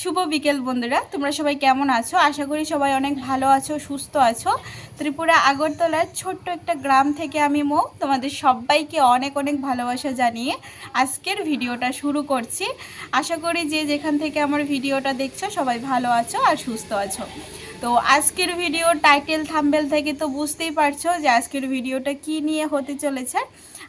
শুভ বিকেল বন্ধুরা, তোমরা সবাই কেমন আছো? আশা করি সবাই অনেক ভালো আছো, সুস্থ আছো। ত্রিপুরা আগরতলার ছোট্ট একটা গ্রাম থেকে আমি মো, তোমাদের সবাইকে অনেক অনেক ভালোবাসা জানিয়ে আজকের ভিডিওটা শুরু করছি। আশা করি যে যেখান থেকে আমার ভিডিওটা দেখছ, সবাই ভালো আছো আর সুস্থ আছো। তো আজকের ভিডিও টাইটেল থাম্বেল থেকে তো বুঝতেই পারছ যে আজকের ভিডিওটা কি নিয়ে হতে চলেছে।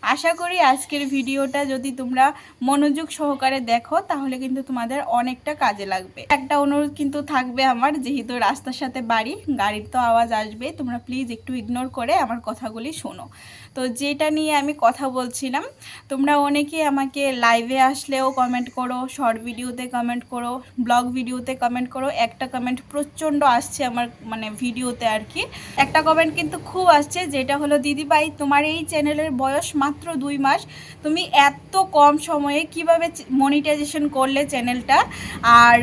আশা করি আজকের ভিডিওটা যদি তোমরা মনোযোগ সহকারে দেখো, তাহলে কিন্তু তোমাদের অনেকটা কাজে লাগবে। একটা অনুরোধ কিন্তু থাকবে আমার, যেহেতু রাস্তার সাথে বাড়ি, গাড়ির তো আওয়াজ আসবে, তোমরা প্লিজ একটু ইগনোর করে আমার কথাগুলি শোনো। তো যেটা নিয়ে আমি কথা বলছিলাম, তোমরা অনেকে আমাকে লাইভে আসলেও কমেন্ট করো শর্ট ভিডিওতে কমেন্ট করো ব্লগ ভিডিওতে কমেন্ট করো, একটা কমেন্ট প্রচণ্ড আসছে আমার মানে ভিডিওতে আর কি। একটা কমেন্ট কিন্তু খুব আসছে, যেটা হলো, দিদিভাই, তোমার এই চ্যানেলের বয়স মাত্র দুই মাস। তুমি এত কম সময়ে কীভাবে মনিটাইজেশন করলে চ্যানেলটা আর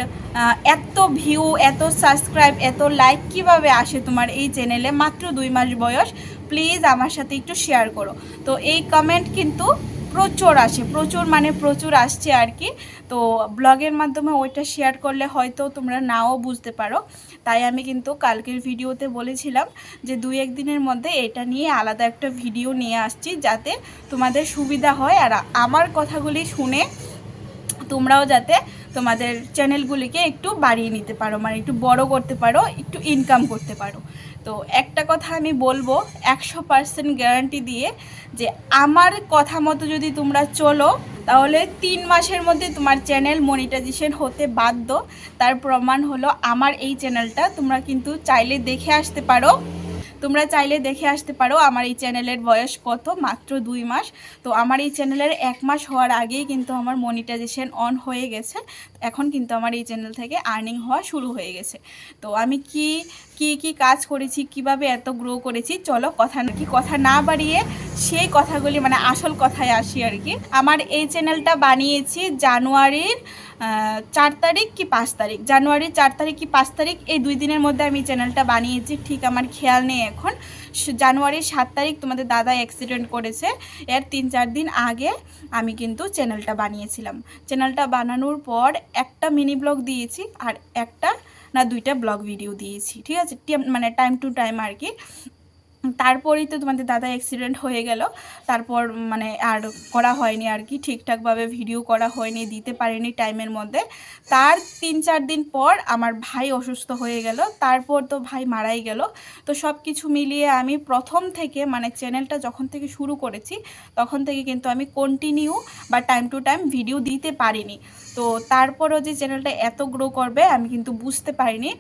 এত ভিউ এত সাবস্ক্রাইব এত লাইক কীভাবে আসে তোমার এই চ্যানেলে মাত্র দুই মাস বয়স। প্লিজ আমার সাথে একটু শেয়ার করো। তো এই কমেন্ট কিন্তু প্রচুর আসে। প্রচুর মানে প্রচুর আসছে আর কি। তো ব্লগের মাধ্যমে ওইটা শেয়ার করলে হয়তো তোমরা নাও বুঝতে পারো। তাই আমি কিন্তু কালকের ভিডিওতে বলেছিলাম যে দুই একদিনের মধ্যে এটা নিয়ে আলাদা একটা ভিডিও নিয়ে আসছি যাতে তোমাদের সুবিধা হয়। আর আমার কথাগুলি শুনে তোমরাও যাতে তোমাদের চ্যানেলগুলিকে একটু বাড়িয়ে নিতে পারো মানে একটু বড় করতে পারো, একটু ইনকাম করতে পারো। তো একটা কথা আমি বলব, একশো পার্সেন্ট গ্যারান্টি দিয়ে যে আমার কথা মতো যদি তোমরা চলো, তাহলে তিন মাসের মধ্যে তোমার চ্যানেল মনিটাইজেশন হতে বাধ্য। তার প্রমাণ হলো আমার এই চ্যানেলটা তোমরা কিন্তু চাইলে দেখে আসতে পারো। তোমরা চাইলে দেখে আসতে পারো আমার এই চ্যানেলের বয়স কত, মাত্র দুই মাস। তো আমার এই চ্যানেলের এক মাস হওয়ার আগেই কিন্তু আমার মনিটাইজেশন অন হয়ে গেছে। এখন কিন্তু আমার এই চ্যানেল থেকে আর্নিং হওয়া শুরু হয়ে গেছে। তো আমি কি কি কি কাজ করেছি, কীভাবে এত গ্রো করেছি, চলো কথা কি কথা না বাড়িয়ে সেই কথাগুলি মানে আসল কথায় আসি আর কি। আমার এই চ্যানেলটা বানিয়েছি জানুয়ারির চার তারিখ কি পাঁচ তারিখ? জানুয়ারির চার তারিখ কি পাঁচ তারিখ? এই দুই দিনের মধ্যে আমি চ্যানেলটা বানিয়েছি। ঠিক আমার খেয়াল নেই এখন। জানুয়ারির সাত তারিখ তোমাদের দাদা অ্যাক্সিডেন্ট করেছে। এর তিন চার দিন আগে আমি কিন্তু চ্যানেলটা বানিয়েছিলাম। চ্যানেলটা বানানোর পর একটা মিনি ব্লগ দিয়েছি আর একটা না দুইটা ব্লগ ভিডিও দিয়েছি। ঠিক আছে? মানে টাইম টু টাইম আর কি। তারপরেই তো তোমাদের দাদা অ্যাক্সিডেন্ট হয়ে গেল। তারপর মানে আর করা হয়নি আর কি, ঠিকঠাকভাবে ভিডিও করা হয়নি, দিতে পারিনি টাইমের মধ্যে। তার তিন চার দিন পর আমার ভাই অসুস্থ হয়ে গেল। তারপর তো ভাই মারাই গেল। তো সব কিছু মিলিয়ে আমি প্রথম থেকে মানে চ্যানেলটা যখন থেকে শুরু করেছি, তখন থেকে কিন্তু আমি কন্টিনিউ বা টাইম টু টাইম ভিডিও দিতে পারিনি। তো তারপরও যে চ্যানেলটা এত গ্রো করবে, আমি কিন্তু বুঝতে পারিনি।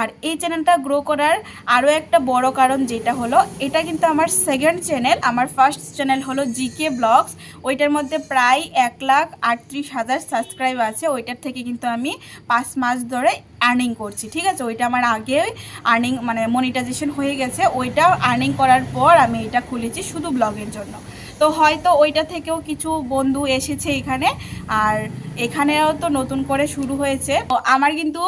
আর এই চ্যানেলটা গ্রো করার আরও একটা বড় কারণ যেটা হলো, এটা কিন্তু আমার সেকেন্ড চ্যানেল আমার ফার্স্ট চ্যানেল হলো জিকে ব্লগস ওইটার মধ্যে প্রায় এক লাখ আটত্রিশ হাজার সাবস্ক্রাইব আছে। ওইটার থেকে কিন্তু আমি পাঁচ মাস ধরে আর্নিং করছি, ঠিক আছে? ওইটা আমার আগে আর্নিং মানে মনিটাইজেশন হয়ে গেছে, ওইটা আর্নিং করার পর আমি এটা খুলেছি শুধু ব্লগের জন্য। তো হয়তো ওইটা থেকেও কিছু বন্ধু এসেছে এখানে, আর এখানেও তো নতুন করে শুরু হয়েছে। আমার কিন্তু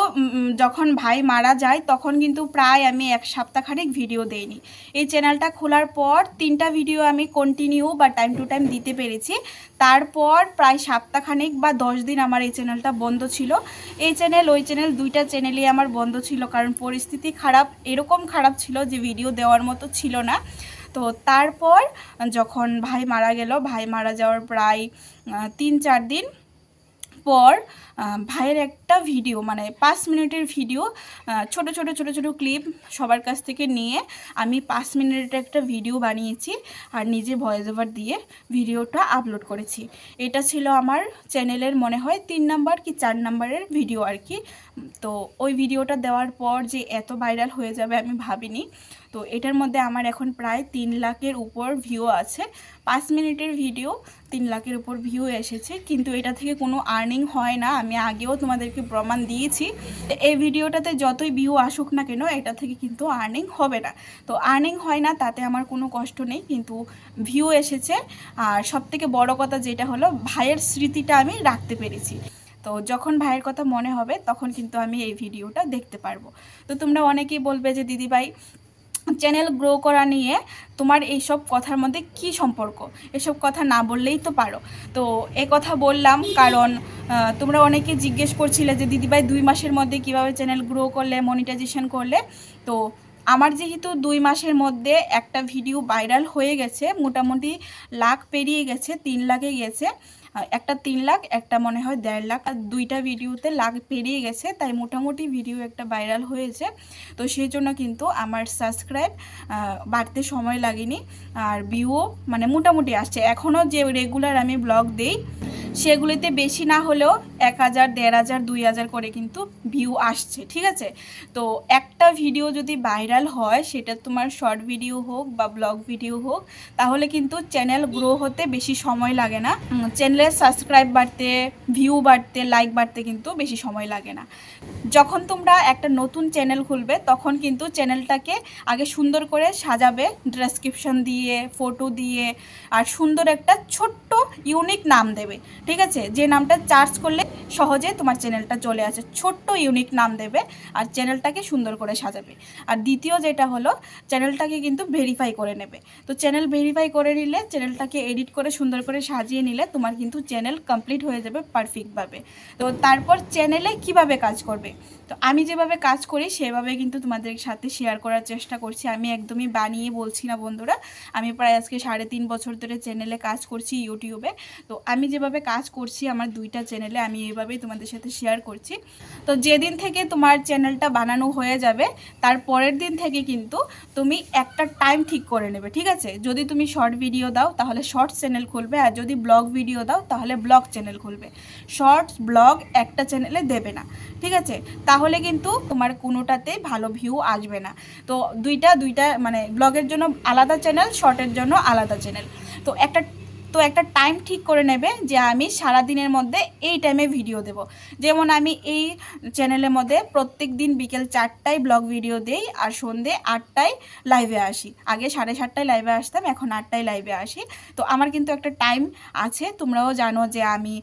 যখন ভাই মারা যায়, তখন কিন্তু প্রায় আমি এক সপ্তাহখানিক ভিডিও দেইনি। এই চ্যানেলটা খোলার পর তিনটা ভিডিও আমি কন্টিনিউ বা টাইম টু টাইম দিতে পেরেছি। তারপর প্রায় সপ্তাহখানিক বা দশ দিন আমার এই চ্যানেলটা বন্ধ ছিল। এই চ্যানেল ওই চ্যানেল দুইটা চ্যানেলই আমার বন্ধ ছিল, কারণ পরিস্থিতি খারাপ, এরকম খারাপ ছিল যে ভিডিও দেওয়ার মতো ছিল না। তো তারপর যখন ভাই মারা গেল, ভাই মারা যাওয়ার প্রায় তিন চার দিন পর ভাইয়ের একটা ভিডিও মানে পাঁচ মিনিটের ভিডিও ছোট ছোট ছোট ছোট ক্লিপ সবার কাছ থেকে নিয়ে আমি পাঁচ মিনিটের একটা ভিডিও বানিয়েছি আর নিজে ভয়েস ওভার দিয়ে ভিডিওটা আপলোড করেছি। এটা ছিল আমার চ্যানেলের মনে হয়, তিন নাম্বার কি চার নাম্বারের ভিডিও আর কি। তো ওই ভিডিওটা দেওয়ার পর যে এত ভাইরাল হয়ে যাবে আমি ভাবিনি। তো এটার মধ্যে আমার এখন প্রায় তিন লাখের উপর ভিউ আছে। পাঁচ মিনিটের ভিডিও তিন লাখের উপর ভিউ এসেছে। কিন্তু এটা থেকে কোনো আর্নিং হয় না। আমি আগেও তোমাদেরকে প্রমাণ দিয়েছি। এই ভিডিওটাতে যতই ভিউ আসুক না কেন, এটা থেকে কিন্তু আর্নিং হবে না। তো আর্নিং হয় না, তাতে আমার কোনো কষ্ট নেই। কিন্তু ভিউ এসেছে। আর সবথেকে বড় কথা যেটা হলো, ভাইয়ের স্মৃতিটা আমি রাখতে পেরেছি। তো যখন ভাইয়ের কথা মনে হবে, তখন কিন্তু আমি এই ভিডিওটা দেখতে পারব। তো তোমরা অনেকেই বলবে যে, দিদিভাই চ্যানেল গ্রো করা নিয়ে তোমার এইসব কথার মধ্যে কি সম্পর্ক? এসব কথা না বললেই তো পারো। তো এ কথা বললাম কারণ তোমরা অনেকে জিজ্ঞেস করছিলে যে, দিদিভাই, দুই মাসের মধ্যে কীভাবে চ্যানেল গ্রো করলে মনিটাইজেশন করলে? তো আমার যেহেতু দুই মাসের মধ্যে একটা ভিডিও ভাইরাল হয়ে গেছে, মোটামুটি লাখ পেরিয়ে গেছে, তিন লাখে গেছে একটা তিন লাখ, একটা মনে হয় দেড় লাখ, আর দুইটা ভিডিওতে লাখ পেরিয়ে গেছে, তাই মোটামুটি ভিডিও একটা ভাইরাল হয়েছে। তো সেই জন্য কিন্তু আমার সাবস্ক্রাইব বাড়তে সময় লাগেনি, আর ভিউও মানে মোটামুটি আসছে। এখনও যে রেগুলার আমি ব্লগ দেই, সেগুলিতে বেশি না হলেও এক হাজার, দেড় হাজার, দুই হাজার করে কিন্তু ভিউ আসছে, ঠিক আছে? তো একটা ভিডিও যদি ভাইরাল হয়, সেটা তোমার শর্ট ভিডিও হোক বা ব্লগ ভিডিও হোক, তাহলে কিন্তু চ্যানেল গ্রো হতে বেশি সময় লাগে না। চ্যানেলের সাবস্ক্রাইব বাড়তে ভিউ বাড়তে লাইক বাড়তে কিন্তু বেশি সময় লাগে না। যখন তোমরা একটা নতুন চ্যানেল খুলবে, তখন কিন্তু চ্যানেলটাকে আগে সুন্দর করে সাজাবে ডেসক্রিপশন দিয়ে ফটো দিয়ে, আর সুন্দর একটা ছোট্ট ইউনিক নাম দেবে। ঠিক আছে? যে নামটা চার্জ করলে সহজে তোমার চ্যানেলটা চলে আসে। ছোট্ট ইউনিক নাম দেবে আর চ্যানেলটাকে সুন্দর করে সাজাবে। আর দ্বিতীয় যেটা হলো চ্যানেলটাকে কিন্তু ভেরিফাই করে নেবে। তো চ্যানেল ভেরিফাই করে নিলে চ্যানেলটাকে এডিট করে সুন্দর করে সাজিয়ে নিলে তোমার কিন্তু চ্যানেল কমপ্লিট হয়ে যাবে পারফেক্টভাবে তো তারপর চ্যানেলে কীভাবে কাজ করবে? তো আমি যেভাবে কাজ করি, সেভাবে কিন্তু তোমাদের সাথে শেয়ার করার চেষ্টা করছি। আমি একদমই বানিয়ে বলছি না বন্ধুরা। আমি প্রায় আজকে সাড়ে তিন বছর ধরে চ্যানেলে কাজ করছি ইউটিউবে তো আমি যেভাবে কাজ করছি, আমার দুইটা চ্যানেলে আমি এইভাবেই তোমাদের সাথে শেয়ার করছি। তো যেদিন থেকে তোমার চ্যানেলটা বানানো হয়ে যাবে, তার পরের দিন থেকে কিন্তু তুমি একটা টাইম ঠিক করে নেবে, ঠিক আছে? যদি তুমি শর্ট ভিডিও দাও, তাহলে শর্ট চ্যানেল খুলবে। আর যদি ব্লগ ভিডিও দাও তাহলে ব্লগ চ্যানেল খুলবে। শর্টস, ব্লগ একটা চ্যানেলে দেবে না। ঠিক আছে? তাহলে কিন্তু তোমার কোনোটাতে ভালো ভিউ আসবে না। তো দুইটা দুইটা মানে ব্লগের জন্য আলাদা চ্যানেল শর্টের জন্য আলাদা চ্যানেল। তো একটা তো একটা টাইম ঠিক করে নেবে যে আমি সারা দিনের মধ্যে এই টাইমে ভিডিও দেব। যেমন আমি এই চ্যানেলের মধ্যে প্রত্যেক দিন বিকেল চারটায় ব্লগ ভিডিও দেই আর সন্ধে আটটায় লাইভে আসি। আগে সাড়ে সাতটায় লাইভে আসতাম, এখন আটটায় লাইভে আসি। তো আমার কিন্তু একটা টাইম আছে, তোমরাও জানো যে আমি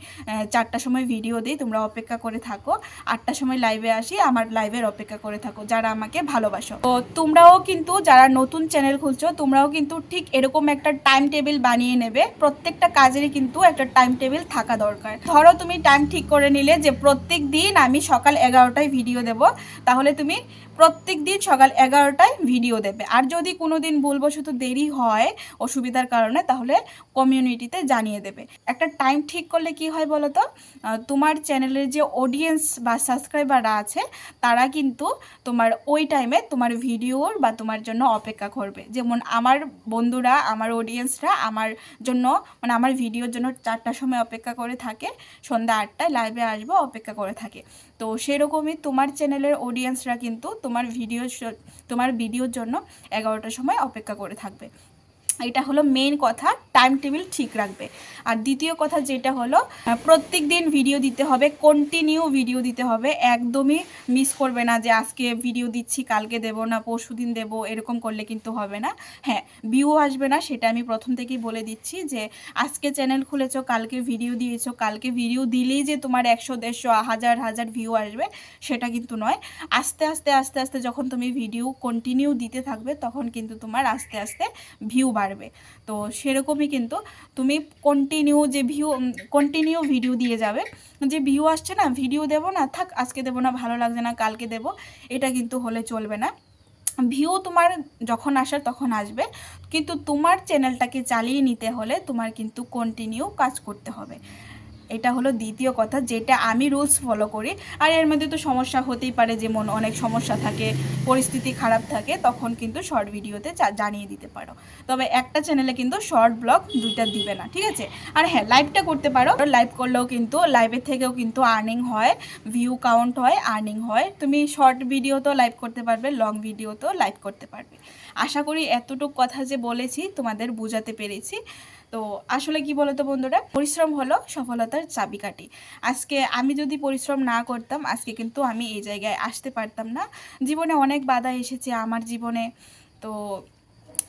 চারটার সময় ভিডিও দিই, তোমরা অপেক্ষা করে থাকো। আটটার সময় লাইভে আসি, আমার লাইভের অপেক্ষা করে থাকো, যারা আমাকে ভালোবাসো। তো তোমরাও কিন্তু যারা নতুন চ্যানেল খুলছো, তোমরাও কিন্তু ঠিক এরকম একটা টাইম টেবিল বানিয়ে নেবে প্রত্যেকটা কাজেরই কিন্তু একটা টাইম টেবিল থাকা দরকার। ধরো তুমি টাইম ঠিক করে নিলে যে প্রত্যেক দিন আমি সকাল এগারোটায় ভিডিও দেব, তাহলে তুমি প্রত্যেক দিন সকাল এগারোটায় ভিডিও দেবে। আর যদি কোনো দিন ভুলবশত দেরি হয় অসুবিধার কারণে, তাহলে কমিউনিটিতে জানিয়ে দেবে। একটা টাইম ঠিক করলে কি হয় বলো তো তোমার চ্যানেলের যে অডিয়েন্স বা সাবস্ক্রাইবাররা আছে, তারা কিন্তু তোমার ওই টাইমে তোমার ভিডিওর বা তোমার জন্য অপেক্ষা করবে। যেমন আমার বন্ধুরা, আমার অডিয়েন্সরা আমার জন্য মানে আমার ভিডিওর জন্য চারটার সময় অপেক্ষা করে থাকে, সন্ধ্যা আটটায় লাইভে আসব, অপেক্ষা করে থাকে। তো সেরকমই তোমার চ্যানেলের অডিয়েন্সরা কিন্তু তোমার ভিডিও তোমার ভিডিওর জন্য এগারোটার সময় অপেক্ষা করে থাকবে। এটা হলো মেন কথা টাইম টেবিল ঠিক রাখবে। আর দ্বিতীয় কথা যেটা হলো প্রত্যেক দিন ভিডিও দিতে হবে কন্টিনিউ ভিডিও দিতে হবে। একদমই মিস করবে না যে আজকে ভিডিও দিচ্ছি, কালকে দেবো না, পরশু দিন দেবো, এরকম করলে কিন্তু হবে না। হ্যাঁ ভিউ আসবে না, সেটা আমি প্রথম থেকেই বলে দিচ্ছি যে, আজকে চ্যানেল খুলেছো, কালকে ভিডিও দিয়েছ, কালকে ভিডিও দিলেই যে তোমার একশো, দেড়শো, হাজার হাজার ভিউ আসবে, সেটা কিন্তু নয়। আস্তে আস্তে আস্তে আস্তে যখন তুমি ভিডিও কন্টিনিউ দিতে থাকবে, তখন কিন্তু তোমার আস্তে আস্তে ভিউ বাড়বে। তো সেরকমই কিন্তু তুমি কন্টিনিউ যে ভিউ কন্টিনিউ ভিডিও দিয়ে যাবে। যে ভিউ আসছে না ভিডিও দেবো না, থাক, আজকে দেবো না, ভালো লাগছে না, কালকে দেবো, এটা কিন্তু হলে চলবে না। ভিউ তোমার যখন আসার তখন আসবে, কিন্তু তোমার চ্যানেলটাকে চালিয়ে নিতে হলে তোমার কিন্তু কন্টিনিউ কাজ করতে হবে। এটা হলো দ্বিতীয় কথা, যেটা আমি রুলস ফলো করি। আর এর মধ্যে তো সমস্যা হতেই পারে, যেমন অনেক সমস্যা থাকে, পরিস্থিতি খারাপ থাকে, তখন কিন্তু শর্ট ভিডিওতে জানিয়ে দিতে পারো। তবে একটা চ্যানেলে কিন্তু শর্ট ব্লগ দুইটা দিবে না, ঠিক আছে? আর হ্যাঁ লাইভটা করতে পারো। লাইভ করলেও কিন্তু লাইভের থেকেও কিন্তু আর্নিং হয় ভিউ কাউন্ট হয় আর্নিং হয়। তুমি শর্ট ভিডিওতেও লাইভ করতে পারবে লং ভিডিওতেও লাইভ করতে পারবে। আশা করি এতটুকু কথা যে বলেছি, তোমাদের বোঝাতে পেরেছি। তো আসলে কি বলতো বন্ধুরা? পরিশ্রম হলো সফলতার চাবিকাঠি। আজকে আমি যদি পরিশ্রম না করতাম, আজকে কিন্তু আমি এই জায়গায় আসতে পারতাম না। জীবনে অনেক বাধা এসেছে আমার জীবনে। তো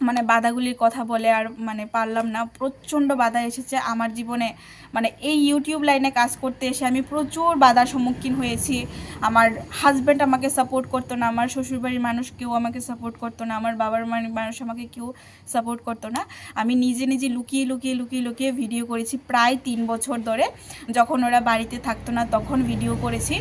মানে বাধাগুলির কথা বলে আর মানে পারলাম না। প্রচণ্ড বাধা এসেছে আমার জীবনে। মানে এই ইউটিউব লাইনে কাজ করতে এসে আমি প্রচুর বাধার সম্মুখীন হয়েছি। আমার হাজব্যান্ড আমাকে সাপোর্ট করতো না, আমার শ্বশুরবাড়ির মানুষ কেউ আমাকে সাপোর্ট করতো না, আমার বাবার মানুষ আমাকে কেউ সাপোর্ট করতো না। আমি নিজে নিজে লুকিয়ে লুকিয়ে লুকিয়ে লুকিয়ে ভিডিও করেছি প্রায় তিন বছর ধরে। যখন ওরা বাড়িতে থাকতো না তখন ভিডিও করেছি।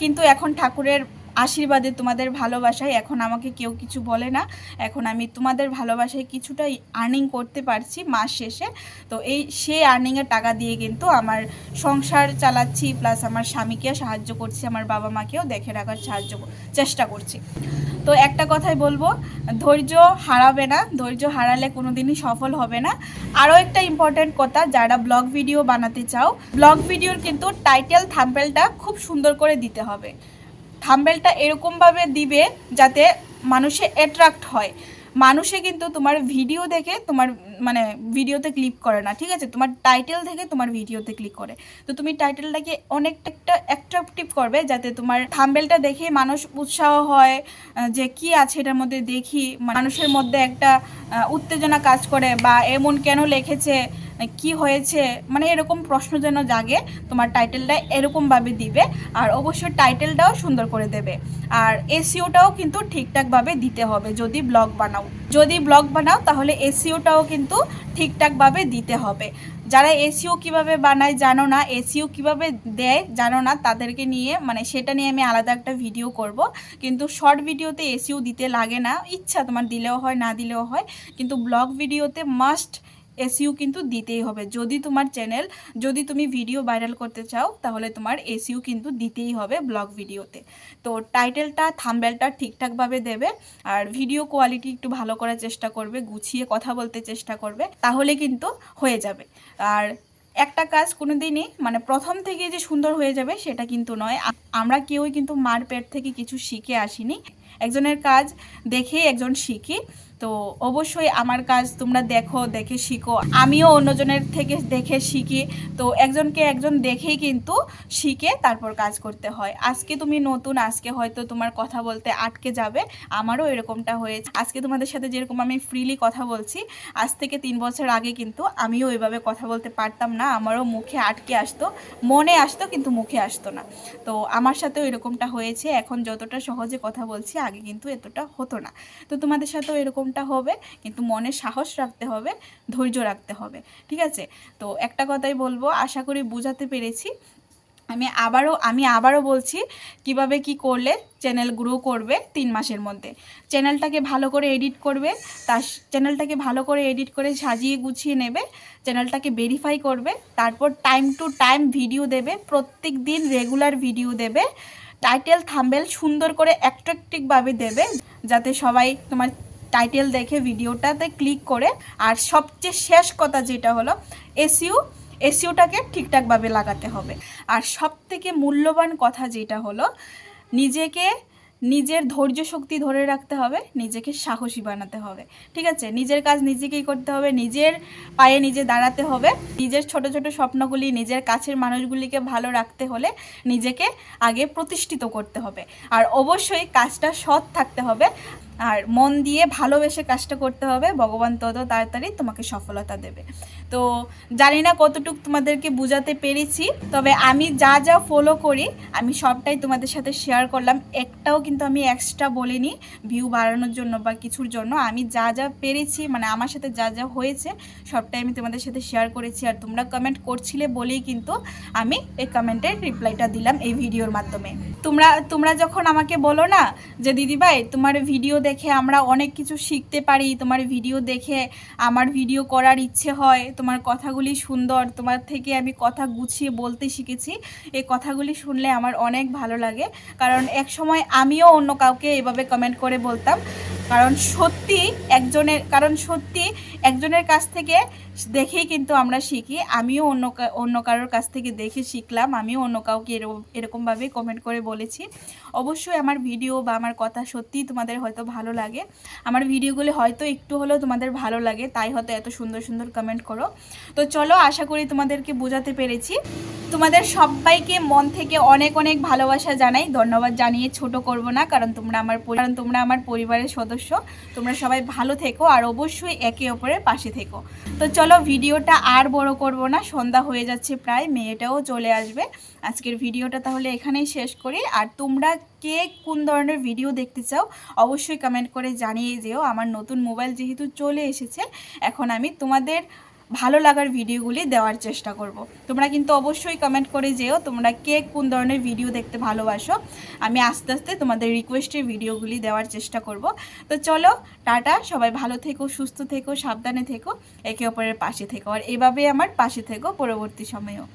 কিন্তু এখন ঠাকুরের আশীর্বাদে তোমাদের ভালোবাসায়। এখন আমাকে কেউ কিছু বলে না। এখন আমি তোমাদের ভালোবাসায় কিছুটা আর্নিং করতে পারছি মাস শেষে। তো এই সেই আর্নিংয়ের টাকা দিয়ে কিন্তু আমার সংসার চালাচ্ছি প্লাস আমার স্বামীকে সাহায্য করছি, আমার বাবা মাকেও দেখে রাখার সাহায্য চেষ্টা করছি। তো একটা কথাই বলব, ধৈর্য হারাবে না, ধৈর্য হারালে কোনো দিনই সফল হবে না। আরও একটা ইম্পর্টেন্ট কথা, যারা ব্লগ ভিডিও বানাতে চাও ব্লগ ভিডিওর কিন্তু টাইটেল থাম্পেলটা খুব সুন্দর করে দিতে হবে। থাম্বেলটা এরকমভাবে দিবে যাতে মানুষে অ্যাট্রাক্ট হয়। মানুষে কিন্তু তোমার ভিডিও দেখে তোমার মানে ভিডিওতে ক্লিক করে না, ঠিক আছে? তোমার টাইটেল থেকে তোমার ভিডিওতে ক্লিক করে। তো তুমি টাইটেলটাকে অনেকটা একটা অ্যাট্রাকটিভ করবে যাতে তোমার থাম্বেলটা দেখে মানুষ উৎসাহ হয় যে কি আছে এটার মধ্যে দেখি। মানুষের মধ্যে একটা উত্তেজনা কাজ করে বা এমন কেন লিখেছে কি হয়েছে মানে এরকম প্রশ্ন যেন জাগে, তোমার টাইটেলটা এরকমভাবে দিবে, আর অবশ্যই টাইটেলটাও সুন্দর করে দেবে। আর এসিওটাও কিন্তু ঠিকঠাকভাবে দিতে হবে, যদি ব্লগ বানাও। যদি ব্লগ বানাও, তাহলে এসিওটাও কিন্তু ঠিকঠাকভাবে দিতে হবে। যারা এসিও কীভাবে বানায় জানো না এসিও কীভাবে দেয় জানো না, তাদেরকে নিয়ে মানে সেটা নিয়ে আমি আলাদা একটা ভিডিও করব। কিন্তু শর্ট ভিডিওতে এসিও দিতে লাগে না, ইচ্ছা তোমার দিলেও হয়, না দিলেও হয়। কিন্তু ব্লগ ভিডিওতে মাস্ট এসইউ কিন্তু দিতেই হবে। যদি তোমার চ্যানেল, যদি তুমি ভিডিও ভাইরাল করতে চাও, তাহলে তোমার এসইউ কিন্তু দিতেই হবে ব্লগ ভিডিওতে। তো টাইটেলটা থাম্বেলটা ঠিকঠাকভাবে দেবে আর ভিডিও কোয়ালিটি একটু ভালো করার চেষ্টা করবে, গুছিয়ে কথা বলতে চেষ্টা করবে, তাহলে কিন্তু হয়ে যাবে। আর একটা কাজ কোনো দিনই মানে প্রথম থেকে যে সুন্দর হয়ে যাবে সেটা কিন্তু নয়। আমরা কেউই কিন্তু মার পেট থেকে কিছু শিখে আসিনি। একজনের কাজ দেখে একজন শিখি। তো অবশ্যই আমার কাজ তোমরা দেখো, দেখে শিখো। আমিও অন্যজনের থেকে দেখে শিখি। তো একজনকে একজন দেখেই কিন্তু শিখে তারপর কাজ করতে হয়। আজকে তুমি নতুন, আজকে হয়তো তোমার কথা বলতে আটকে যাবে। আমারও এরকমটা হয়েছে। আজকে তোমাদের সাথে যেরকম আমি ফ্রিলি কথা বলছি, আজ থেকে তিন বছর আগে কিন্তু আমিও ওইভাবে কথা বলতে পারতাম না। আমারও মুখে আটকে আসতো, মনে আসতো কিন্তু মুখে আসতো না। তো আমার সাথেও এরকমটা হয়েছে। এখন যতটা সহজে কথা বলছি, আগে কিন্তু এতটা হতো না। তো তোমাদের সাথেও এরকমটা হবে, কিন্তু মনে সাহস রাখতে হবে, ধৈর্য রাখতে হবে, ঠিক আছে? তো একটা কথাই বলব, আশা করি বোঝাতে পেরেছি। আমি আবারও আমি আবারও বলছি, কীভাবে কি করলে চ্যানেল গ্রো করবে তিন মাসের মধ্যে। চ্যানেলটাকে ভালো করে এডিট করবে, তার চ্যানেলটাকে ভালো করে এডিট করে সাজিয়ে গুছিয়ে নেবে, চ্যানেলটাকে ভেরিফাই করবে, তারপর টাইম টু টাইম ভিডিও দেবে, প্রত্যেক দিন রেগুলার ভিডিও দেবে টাইটেল থাম্বেল সুন্দর করে অ্যাট্রাকটিভভাবে দেবে, যাতে সবাই তোমার টাইটেল দেখে ভিডিওটাতে ক্লিক করে, আর সবচেয়ে শেষ কথা যেটা হলো এসইউ এসইউটাকে ঠিকঠাকভাবে লাগাতে হবে। আর সব থেকে মূল্যবান কথা যেটা হলো, নিজেকে, নিজের ধৈর্য শক্তি ধরে রাখতে হবে, নিজেকে সাহসী বানাতে হবে। ঠিক আছে? নিজের কাজ নিজেকেই করতে হবে, নিজের পায়ে নিজে দাঁড়াতে হবে। নিজের ছোট ছোট স্বপ্নগুলি, নিজের কাছের মানুষগুলিকে ভালো রাখতে হলে নিজেকে আগে প্রতিষ্ঠিত করতে হবে। আর অবশ্যই কাজটা সৎ থাকতে হবে। আর মন দিয়ে ভালোবেসে কাজটা করতে হবে, ভগবান তত তাড়াতাড়ি তোমাকে সফলতা দেবে। তো জানি না কতটুকু তোমাদেরকে বোঝাতে পেরেছি, তবে আমি যা যা ফলো করি, আমি সবটাই তোমাদের সাথে শেয়ার করলাম। একটাও কিন্তু আমি এক্সট্রা বলিনি ভিউ বাড়ানোর জন্য বা কিছুর জন্য। আমি যা যা পেরেছি মানে আমার সাথে যা যা হয়েছে, সবটাই আমি তোমাদের সাথে শেয়ার করেছি। আর তোমরা কমেন্ট করছিলে বলেই কিন্তু আমি এই কমেন্টের রিপ্লাইটা দিলাম এই ভিডিওর মাধ্যমে। তোমরা তোমরা যখন আমাকে বলো না যে, দিদিভাই, তোমার ভিডিও দেখে আমরা অনেক কিছু শিখতে পারি, তোমার ভিডিও দেখে আমার ভিডিও করার ইচ্ছে হয়, তোমার কথাগুলি সুন্দর, তোমার থেকে আমি কথা গুছিয়ে বলতে শিখেছি, এই কথাগুলি শুনলে আমার অনেক ভালো লাগে। কারণ এক সময় আমিও অন্য কাউকে এভাবে কমেন্ট করে বলতাম। কারণ সত্যি একজনের, কারণ সত্যি একজনের কাছ থেকে দেখেই কিন্তু আমরা শিখি। আমিও অন্য অন্য কারোর কাছ থেকে দেখে শিখলাম। আমিও অন্য কাউকে এরকম এরকমভাবে কমেন্ট করে বলেছি। অবশ্যই আমার ভিডিও বা আমার কথা সত্যিই তোমাদের হয়তো ভালো লাগে। আমার ভিডিওগুলি হয়তো একটু হলেও তোমাদের ভালো লাগে, তাই হয়তো এত সুন্দর সুন্দর কমেন্ট করো। তো চলো, আশা করি তোমাদেরকে বোঝাতে পেরেছি। তোমাদের সবাইকে মন থেকে অনেক অনেক ভালোবাসা জানাই। ধন্যবাদ জানিয়ে ছোট করব না, কারণ তোমরা আমার কারণ তোমরা আমার পরিবারের সদস্য। তোমরা সবাই ভালো থেকো, আর অবশ্যই একে অপরের পাশে থেকো। তো চলো ভিডিওটা আর বড় করব না, সন্ধ্যা হয়ে যাচ্ছে প্রায়, মেয়েটাও চলে আসবে। আজকের ভিডিওটা তাহলে এখানেই শেষ করি। আর তোমরা কে কোন ধরনের ভিডিও দেখতে চাও, অবশ্যই কমেন্ট করে জানিয়ে যেও। আমার নতুন মোবাইল যেহেতু চলে এসেছে, এখন আমি তোমাদের ভালো লাগার ভিডিওগুলি দেওয়ার চেষ্টা করব। তোমরা কিন্তু অবশ্যই কমেন্ট করে যেও, তোমরা কে কোন ধরনের ভিডিও দেখতে ভালোবাসো। আমি আস্তে আস্তে তোমাদের রিকোয়েস্টের ভিডিওগুলি দেওয়ার চেষ্টা করব। তো চলো, টাটা, সবাই ভালো থেকো, সুস্থ থেকো, সাবধানে থেকো, একে অপরের পাশে থেকো। আর এভাবেই আমার পাশে থেকো পরবর্তী সময়েও।